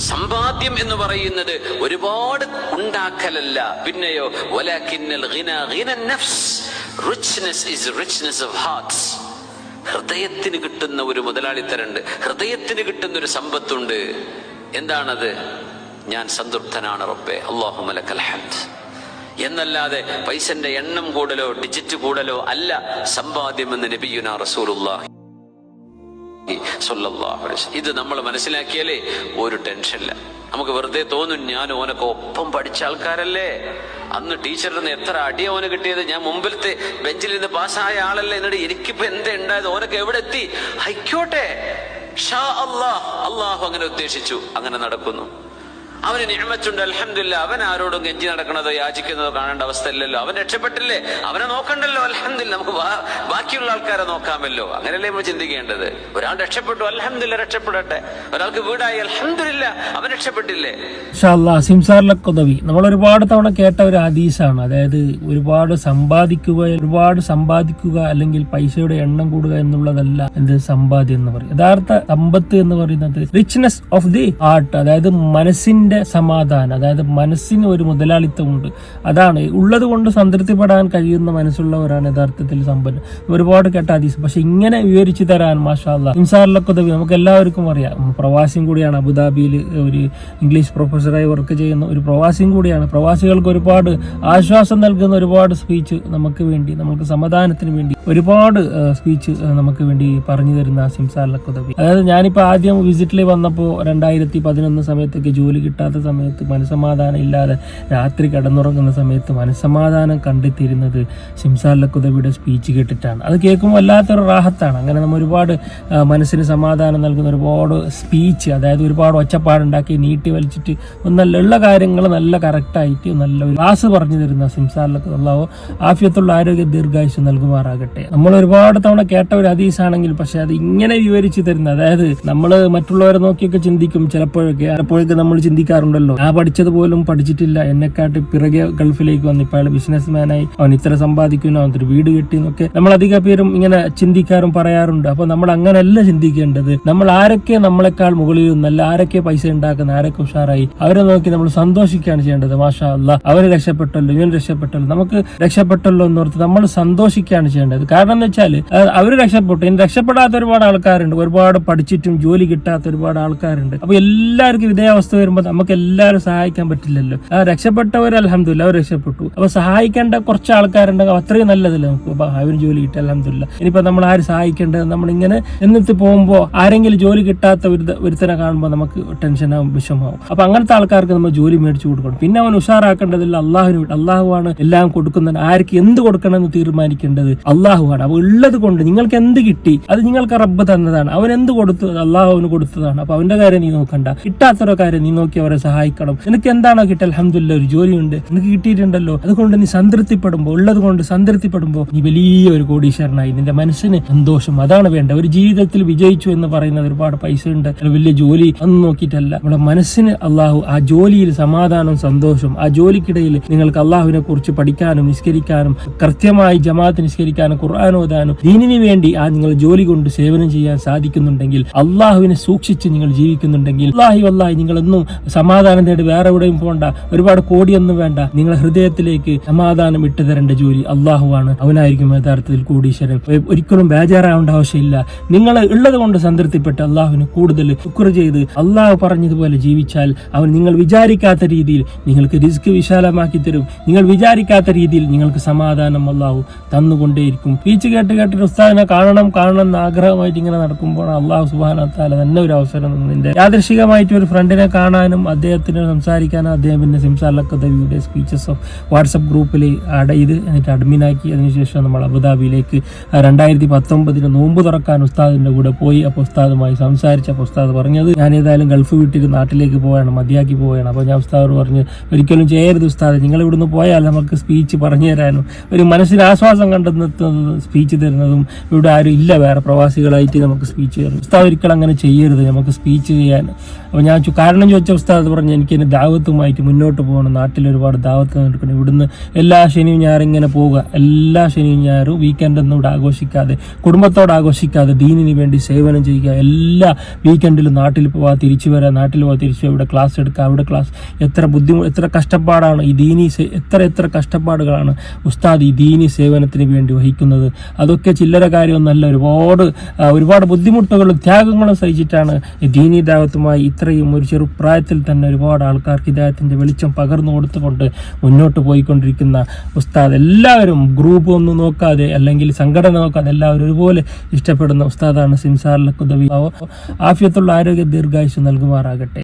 സമ്പാദ്യം എന്ന് പറയുന്നത് ഒരുപാട് ഉണ്ടാക്കലല്ല. പിന്നെയോ ഓഫ് ഹൃദയത്തിന് കിട്ടുന്ന ഒരു മുതലാളിത്തരുണ്ട്. ഹൃദയത്തിന് കിട്ടുന്ന ഒരു സമ്പത്തുണ്ട്. എന്താണത്? ഞാൻ സംതൃപ്തനാണ് റബ്ബെ. അള്ളാഹു മലക്കൽ ഹംദ്. എന്നല്ലാതെ പൈസന്റെ എണ്ണം കൂടലോ ഡിജിറ്റ് കൂടലോ അല്ല സമ്പാദ്യം എന്ന് നബിയുന റസൂലുള്ളാഹി. സ്വല്ലല്ലാഹു അലൈഹി ഇത് നമ്മൾ മനസ്സിലാക്കിയാലേ ഒരു ടെൻഷനില്ല നമുക്ക് വെറുതെ തോന്നും ഞാൻ ഓനൊക്കെ ഒപ്പം പഠിച്ച ആൾക്കാരല്ലേ? അന്ന് ടീച്ചറിൽ നിന്ന് എത്ര അടി ഓന് കിട്ടിയത്? ഞാൻ മുമ്പിലത്തെ ബെഞ്ചിൽ നിന്ന് പാസ്സായ ആളല്ലേ? എന്നിട്ട് എനിക്കിപ്പോ എന്താ ഉണ്ടായത് ഓനൊക്കെ എവിടെ എത്തി? ഹൈക്കോട്ടെ ഷാ അള്ളാഹ് അള്ളാഹു അങ്ങനെ ഉദ്ദേശിച്ചു. അങ്ങനെ നടക്കുന്നു. അവന് നിയമച്ചുണ്ട് അലഹമില്ല അവൻ ആരോടും ഗെഞ്ചി നടക്കണതോ യാചിക്കുന്നതോ കാണേണ്ട അവസ്ഥ ഇല്ലല്ലോ അവൻ രക്ഷപ്പെട്ടില്ലേ? അവനെ നോക്കണ്ടല്ലോ അലഹമില്ല നമുക്ക് ബാക്കിയുള്ള ആൾക്കാരെ നോക്കാമല്ലോ. അങ്ങനെയല്ലേ നമ്മൾ ചിന്തിക്കേണ്ടത്? ഒരാൾ രക്ഷപ്പെട്ടു അലഹമില്ല രക്ഷപ്പെടട്ടെ. ഒരാൾക്ക് വീടായി അലഹമില്ല അവൻ രക്ഷപ്പെട്ടില്ലേ? സിംസാറിലൊക്കെ നമ്മൾ ഒരുപാട് തവണ കേട്ട ഒരു ഹദീസാണ്. അതായത് ഒരുപാട് സമ്പാദിക്കുക ഒരുപാട് സമ്പാദിക്കുക അല്ലെങ്കിൽ പൈസയുടെ എണ്ണം കൂടുക എന്നുള്ളതല്ല എന്ത് സമ്പാദ്യം എന്ന് പറയും യഥാർത്ഥ സമ്പത്ത് എന്ന് പറയുന്നത് റിച്ച്നെസ് ഓഫ് ദി ആർട്ട് അതായത് മനസ്സിന്റെ സമാധാനം അതായത് മനസ്സിന് ഒരു മുതലാളിത്തമുണ്ട്. അതാണ്. ഉള്ളത് കൊണ്ട് സംതൃപ്തിപ്പെടാൻ കഴിയുന്ന മനസ്സുള്ളവരാണ് യഥാർത്ഥത്തിൽ സമ്പന്നം ഒരുപാട് കേട്ട ഹദീസ്. പക്ഷെ ഇങ്ങനെ വിവരിച്ചു തരാൻ മാഷാല്ല ഇൻസാറിലൊക്കെ നമുക്ക് എല്ലാവർക്കും അറിയാം. പ്രവാസിയും കൂടിയാണ് അബുദാബിയിൽ ഒരു ഇംഗ്ലീഷ് പ്രൊഫസറായി വർക്ക് ചെയ്യുന്ന ഒരു പ്രവാസിയും കൂടിയാണ്. പ്രവാസികൾക്ക് ഒരുപാട് ആശ്വാസം നൽകുന്ന ഒരുപാട് സ്പീച്ച് നമുക്ക് വേണ്ടി നമുക്ക് സമാധാനത്തിന് വേണ്ടി ഒരുപാട് സ്പീച്ച് നമുക്ക് വേണ്ടി പറഞ്ഞു തരുന്ന സിംസാറിലൊക്കെ അതായത് ഞാനിപ്പോൾ ആദ്യം വിസിറ്റിൽ വന്നപ്പോൾ രണ്ടായിരത്തി പതിനൊന്ന് സമയത്തൊക്കെ ജോലി കിട്ടാത്ത സമയത്ത് മനസ്സമാധാനം ഇല്ലാതെ രാത്രി കിടന്നുറങ്ങുന്ന സമയത്ത് മനസ്സമാധാനം കണ്ടെത്തിയിരുന്നത് ശിംസാലക്കുതവിയുടെ സ്പീച്ച് കേട്ടിട്ടാണ്. അത് കേൾക്കുമ്പോൾ വല്ലാത്തൊരു റാഹത്താണ്. അങ്ങനെ നമ്മൾ ഒരുപാട് മനസ്സിന് സമാധാനം നൽകുന്ന ഒരുപാട് സ്പീച്ച് അതായത് ഒരുപാട് ഒച്ചപ്പാടുണ്ടാക്കി നീട്ടി വലിച്ചിട്ട് നല്ല ഉള്ള കാര്യങ്ങൾ നല്ല കറക്റ്റായിട്ട് നല്ല ക്ലാസ് പറഞ്ഞു തരുന്ന സിംസാറിലൊക്കെ അള്ളാഹോ ആഫിയത്തുള്ള ആരോഗ്യ ദീർഘായുസ് നൽകുമാറാകട്ടെ. നമ്മൾ ഒരുപാട് തവണ കേട്ട ഒരു ഹദീസാണെങ്കിൽ പക്ഷെ അത് ഇങ്ങനെ വിവരിച്ചു തരുന്ന അതായത് നമ്മൾ മറ്റുള്ളവരെ നോക്കിയൊക്കെ ചിന്തിക്കും. ചിലപ്പോഴൊക്കെ ചിലപ്പോഴൊക്കെ നമ്മൾ ചിന്തിക്കാറുണ്ടല്ലോ ഞാൻ പഠിച്ചത് പോലും പഠിച്ചിട്ടില്ല. എന്നെക്കാട്ടി പിറകെ ഗൾഫിലേക്ക് വന്നു ഇപ്പൊ അയാൾ ബിസിനസ് മാനായി അവൻ ഇത്ര സമ്പാദിക്കുന്നു അവൻ വീട് കിട്ടി എന്നൊക്കെ നമ്മൾ അധിക പേരും ഇങ്ങനെ ചിന്തിക്കാറും പറയാറുണ്ട്. അപ്പൊ നമ്മൾ അങ്ങനെയല്ല ചിന്തിക്കേണ്ടത്. നമ്മൾ ആരൊക്കെ നമ്മളെക്കാൾ മുകളിൽ നിന്നല്ല ആരൊക്കെ പൈസ ഉണ്ടാക്കുന്ന ആരൊക്കെ ഉഷാറായി അവരെ നോക്കി നമ്മൾ സന്തോഷിക്കുകയാണ് ചെയ്യേണ്ടത്. മാഷാ അല്ല അവർ രക്ഷപ്പെട്ടല്ലോ ഇവൻ രക്ഷപ്പെട്ടല്ലോ നമുക്ക് രക്ഷപ്പെട്ടല്ലോ എന്നോർത്ത് നമ്മൾ സന്തോഷിക്കുകയാണ് ചെയ്യേണ്ടത്. കാരണം എന്ന് വെച്ചാൽ അവർ രക്ഷപ്പെട്ടു. ഇനി രക്ഷപ്പെടാത്ത ഒരുപാട് ആൾക്കാരുണ്ട്. ഒരുപാട് പഠിച്ചിട്ടും ജോലി കിട്ടാത്ത ഒരുപാട് ആൾക്കാരുണ്ട്. അപ്പൊ എല്ലാവർക്കും ഇതേ അവസ്ഥ വരുമ്പോൾ നമുക്ക് എല്ലാവരും സഹായിക്കാൻ പറ്റില്ലല്ലോ. രക്ഷപ്പെട്ടവർ അലഹമില്ല അവർ രക്ഷപ്പെട്ടു. അപ്പൊ സഹായിക്കേണ്ട കുറച്ച് ആൾക്കാരുണ്ടെങ്കിൽ അത്രയും നല്ലതല്ലേ നമുക്ക്? അവർ ജോലി കിട്ടി അലഹമില്ല ഇനിയിപ്പോ നമ്മൾ ആര് സഹായിക്കേണ്ടത്? നമ്മളിങ്ങനെ എന്നിട്ട് പോകുമ്പോൾ ആരെങ്കിലും ജോലി കിട്ടാത്ത ഒരു ഒരുത്തനെ കാണുമ്പോൾ നമുക്ക് ടെൻഷനാവും വിഷമാവും അപ്പൊ അങ്ങനത്തെ ആൾക്കാർക്ക് നമ്മൾ ജോലി മേടിച്ചു കൊടുക്കണം. പിന്നെ അവൻ ഉഷാറാക്കേണ്ടതില്ല അള്ളാഹുവിന് അള്ളാഹുവാണ് എല്ലാം കൊടുക്കുന്നത്. ആർക്ക് എന്ത് കൊടുക്കണമെന്ന് തീരുമാനിക്കേണ്ടത് അള്ളാഹുവാണ്. അപ്പൊ ഉള്ളത് കൊണ്ട് നിങ്ങൾക്ക് എന്ത് കിട്ടി? അത് നിങ്ങൾക്ക് റബ്ബ് തന്നതാണ്. അവൻ എന്ത് കൊടുത്തു? അള്ളാഹു അവന് കൊടുത്തതാണ്. അപ്പൊ അവന്റെ കാര്യം നീ നോക്കണ്ട. കിട്ടാത്തൊരു കാര്യം നീ നോക്കി അവരെ സഹായിക്കണം. നിനക്ക് എന്താണോ കിട്ടിയ? അലഹമില്ല ഒരു ജോലിയുണ്ട്. നിനക്ക് കിട്ടിയിട്ടുണ്ടല്ലോ. അതുകൊണ്ട് നീ സംതൃപ്തിപ്പെടുമ്പോൾ ഉള്ളത് കൊണ്ട് സംതൃപ്തിപ്പെടുമ്പോൾ നീ വലിയ ഒരു കോടീശ്വരനായി. നിന്റെ മനസ്സിന് സന്തോഷം. അതാണ് വേണ്ട ഒരു ജീവിതത്തിൽ വിജയിച്ചു എന്ന് പറയുന്നത് ഒരുപാട് പൈസ ഉണ്ട്. വലിയ ജോലി അന്ന് നോക്കിയിട്ടല്ല. നമ്മുടെ മനസ്സിന് അള്ളാഹു ആ ജോലിയിൽ സമാധാനം സന്തോഷം ആ ജോലിക്കിടയിൽ നിങ്ങൾക്ക് അള്ളാഹുവിനെ കുറിച്ച് പഠിക്കാനും നിസ്കരിക്കാനും കൃത്യമായി ജമാഅത്ത് നിസ്കരിക്കാനും ഖുർആൻ ഓതാനും ദീനിനു വേണ്ടി ആ നിങ്ങൾ ജോലി കൊണ്ട് സേവനം ചെയ്യാൻ സാധിക്കുന്നുണ്ടെങ്കിൽ അള്ളാഹുവിനെ സൂക്ഷിച്ച് നിങ്ങൾ ജീവിക്കുന്നുണ്ടെങ്കിൽ അള്ളാഹി അള്ളാഹി നിങ്ങളൊന്നും സമാധാനം തേടി വേറെ എവിടെയും പോകണ്ട ഒരുപാട് കോടിയൊന്നും വേണ്ട. നിങ്ങൾ ഹൃദയത്തിലേക്ക് സമാധാനം ഇട്ടു തരേണ്ട ജോലി അള്ളാഹുവാണ്. അവനായിരിക്കും യഥാർത്ഥത്തിൽ കോടീശ്വരൻ. ഒരിക്കലും ബേജാറാവേണ്ട ആവശ്യമില്ല. നിങ്ങൾ ഉള്ളത് കൊണ്ട് സംതൃപ്തിപ്പെട്ട് അള്ളാഹുവിന് കൂടുതൽ ശുക്ർ ചെയ്ത് അള്ളാഹു പറഞ്ഞതുപോലെ ജീവിച്ചാൽ അവൻ നിങ്ങൾ വിചാരിക്കാത്ത രീതിയിൽ നിങ്ങൾക്ക് റിസ്ക് വിശാലമാക്കി തരും. നിങ്ങൾ വിചാരിക്കാത്ത രീതിയിൽ നിങ്ങൾക്ക് സമാധാനം അള്ളാഹു തന്നുകൊണ്ടേയിരിക്കും. പീച്ച് കേട്ട് കേട്ടിട്ട് ഉസ്താദിനെ കാണണം കാണണം എന്ന് ആഗ്രഹമായിട്ട് ഇങ്ങനെ നടക്കുമ്പോൾ അള്ളാഹു സുബാനത്താല തന്നെ ഒരു അവസരം നിന്റെ യാദൃശികമായിട്ട് ഒരു ഫ്രണ്ടിനെ കാണാനും അദ്ദേഹത്തിന് സംസാരിക്കാനും അദ്ദേഹം പിന്നെ സിംസാലൊക്കെ ദേവിയുടെ സ്പീച്ചസ് ഓഫ് വാട്സപ്പ് ഗ്രൂപ്പിൽ ആഡ് ചെയ്ത് എന്നിട്ട് അഡ്മിനാക്കി അതിനുശേഷം നമ്മൾ അബുദാബിയിലേക്ക് രണ്ടായിരത്തി പത്തൊമ്പതിന് നോമ്പ് തുറക്കാൻ ഉസ്താദിന്റെ കൂടെ പോയി. അപ്പോൾ ഉസ്താദുമായി സംസാരിച്ചപ്പോൾ ഉസ്താദ് പറഞ്ഞത് ഞാൻ ഏതായാലും ഗൾഫ് വിട്ടിട്ട് നാട്ടിലേക്ക് പോവുകയാണ് മതിയാക്കി പോവുകയാണ് അപ്പോൾ ഞാൻ ഉസ്താദ് പറഞ്ഞ് ഒരിക്കലും ചെയ്യരുത് ഉസ്താദ്. നിങ്ങൾ ഇവിടുന്ന് പോയാൽ നമുക്ക് സ്പീച്ച് പറഞ്ഞു തരാനും ഒരു മനസ്സിന് ആശ്വാസം കണ്ടെത്തുന്നതും സ്പീച്ച് തരുന്നതും ഇവിടെ ആരും ഇല്ല. വേറെ പ്രവാസികളായിട്ട് നമുക്ക് സ്പീച്ച് തരും. ഉസ്താദ് ഒരിക്കലും അങ്ങനെ ചെയ്യരുത്. നമുക്ക് സ്പീച്ച് ചെയ്യാൻ അപ്പോൾ ഞാൻ കാരണം ചോദിച്ച ഉസ്താദ് ഉസ്താദ് പറഞ്ഞ് എനിക്ക് ഇനി ദാവത്തുമായിട്ട് മുന്നോട്ട് പോകണം. നാട്ടിൽ ഒരുപാട് ദാവത്ത് നടക്കണം ഇവിടുന്ന് എല്ലാ ശനിയും ഞായറും ഇങ്ങനെ പോവുക. എല്ലാ ശനിയും ഞായറും വീക്കെൻഡ് ഒന്നും ഇവിടെ ആഘോഷിക്കാതെ കുടുംബത്തോട് ആഘോഷിക്കാതെ ദീനിന് വേണ്ടി സേവനം ചെയ്യുക. എല്ലാ വീക്കെൻഡിലും നാട്ടിൽ പോവാ തിരിച്ചു വരാം നാട്ടിൽ പോവാ തിരിച്ചു ഇവിടെ ക്ലാസ് എടുക്കുക അവിടെ ക്ലാസ് എത്ര ബുദ്ധിമുട്ട് എത്ര കഷ്ടപ്പാടാണ് ഈ ദീനി എത്ര എത്ര കഷ്ടപ്പാടുകളാണ് ഉസ്താദ് ഈ ദീനി സേവനത്തിന് വേണ്ടി വഹിക്കുന്നത്. അതൊക്കെ ചില്ലറ കാര്യമൊന്നല്ല ഒരുപാട് ഒരുപാട് ബുദ്ധിമുട്ടുകളും ത്യാഗങ്ങളും സഹിച്ചിട്ടാണ് ദീനി ദാവത്തുമായി ഇത്രയും ഒരു ചെറുപ്രായത്തിൽ തന്നെ ഒരുപാട് ആൾക്കാർക്ക് ഇദ്ദേഹത്തിന്റെ വെളിച്ചം പകർന്നു കൊടുത്തുകൊണ്ട് മുന്നോട്ട് പോയിക്കൊണ്ടിരിക്കുന്ന ഉസ്താദ് എല്ലാവരും ഗ്രൂപ്പ് ഒന്നും നോക്കാതെ അല്ലെങ്കിൽ സംഘടന നോക്കാതെ എല്ലാവരും ഒരുപോലെ ഇഷ്ടപ്പെടുന്ന ഉസ്താദാണ് സിംസാറിലെ കുദവി ആഫിയത്തുള്ള ആരോഗ്യ ദീർഘായുസ് നൽകുമാറാകട്ടെ.